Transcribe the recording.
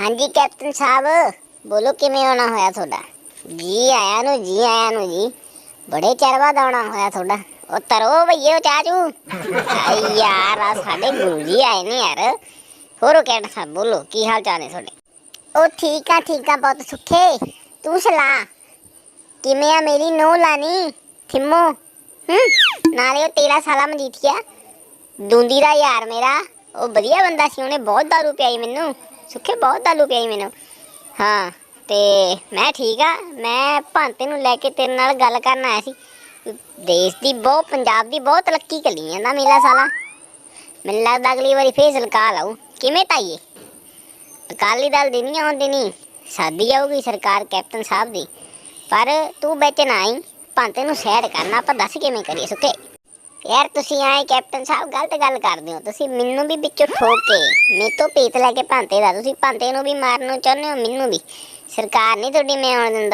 ਹਾਂਜੀ, ਕੈਪਟਨ ਸਾਹਿਬ, ਬੋਲੋ ਕਿਵੇਂ ਆਉਣਾ ਹੋਇਆ ਤੁਹਾਡਾ? ਜੀ ਆਇਆ ਨੂੰ, ਜੀ ਆਇਆਂ ਨੂੰ ਜੀ। ਬੜੇ ਚਿਰ ਬਾਅਦ ਆਉਣਾ ਹੋਇਆ ਤੁਹਾਡਾ। ਉਹ ਤਰੋ ਭਈਏ ਚਾਚੂ ਆਈ ਯਾਰ ਆ ਸਾਡੇ ਗੁਰੂ ਜੀ ਆਏ ਨੇ ਯਾਰ। ਹੋਰ ਕੈਪਟਨ ਸਾਹਿਬ, ਬੋਲੋ, ਕੀ ਹਾਲ ਚਾਲ ਨੇ ਤੁਹਾਡੇ? ਉਹ ਠੀਕ ਆ ਠੀਕ ਆ, ਬਹੁਤ ਸੁੱਖੇ। ਤੂੰ ਸੁਣਾ ਕਿਵੇਂ ਆ ਮੇਰੀ ਨੋ ਲਾਨੀ? ਥਿੰਮੋ। ਹੂੰ, ਨਾਲੇ ਉਹ ਤੇਰਾ ਸਾਲਾ ਮਜੀਠੀਆ। ਦੂੰਦੀ ਦਾ ਯਾਰ ਮੇਰਾ। ਉਹ ਵਧੀਆ ਬੰਦਾ ਸੀ, ਉਹਨੇ ਬਹੁਤ ਦਾਰੂ ਪਿਆਈ ਮੈਨੂੰ। ਸੁੱਖੇ, ਬਹੁਤ ਦਾਰੂ ਪਿਆਈ ਮੈਨੂੰ। ਹਾਂ, ਤੇ ਮੈਂ ਠੀਕ ਆ। ਮੈਂ ਭਾਂਤੇ ਨੂੰ ਲੈ ਕੇ ਤੇਰੇ ਨਾਲ ਗੱਲ ਕਰਨ ਆਇਆ ਸੀ। ਦੇਸ਼ ਦੀ ਬਹੁਤ ਪੰਜਾਬ ਦੀ ਬਹੁਤ ਲੱਕੀ ਕਲੀ ਜਾਂਦਾ ਮੇਲਾ ਸਾਲਾ। ਮੈਨੂੰ ਲੱਗਦਾ ਅਗਲੀ ਵਾਰੀ ਫੇਰ ਸਲਕਾ ਲਾਉ ਕਿਵੇਂ ਤਾਈਏ? ਅਕਾਲੀ ਦਲ ਦੀ ਨਹੀਂ ਆਉਂਦੀ ਨਹੀਂ ਸਾਦੀ ਆਊਗੀ ਸਰਕਾਰ ਕੈਪਟਨ ਸਾਹਿਬ ਦੀ। ਪਰ ਤੂੰ ਵਿੱਚ ਨਾ ਆਈ। ਭਾਂਤੇ ਨੂੰ ਸੈਰ ਕਰਨਾ, ਆਪਾਂ ਦੱਸ ਕਿਵੇਂ ਕਰੀਏ ਸੁੱਕੇ ਯਾਰ, ਤੁਸੀਂ ਆਏ ਕੈਪਟਨ ਸਾਹਿਬ ਗਲਤ ਗੱਲ ਕਰਦੇ ਹੋ। ਤੁਸੀਂ ਮੈਨੂੰ ਵੀ ਵਿੱਚੋਂ ਠੋਕ ਕੇ, ਮੇਰੇ ਤੋਂ ਪੀਤ ਲੈ ਕੇ ਭਾਂਤੇ ਦਾ। ਤੁਸੀਂ ਭਾਂਤੇ ਨੂੰ ਵੀ ਮਾਰਨਾ ਚਾਹੁੰਦੇ ਹੋ, ਮੈਨੂੰ ਵੀ। ਸਰਕਾਰ ਨਹੀਂ ਤੁਹਾਡੀ ਮੈਂ ਆਉਣ ਦਿੰਦਾ।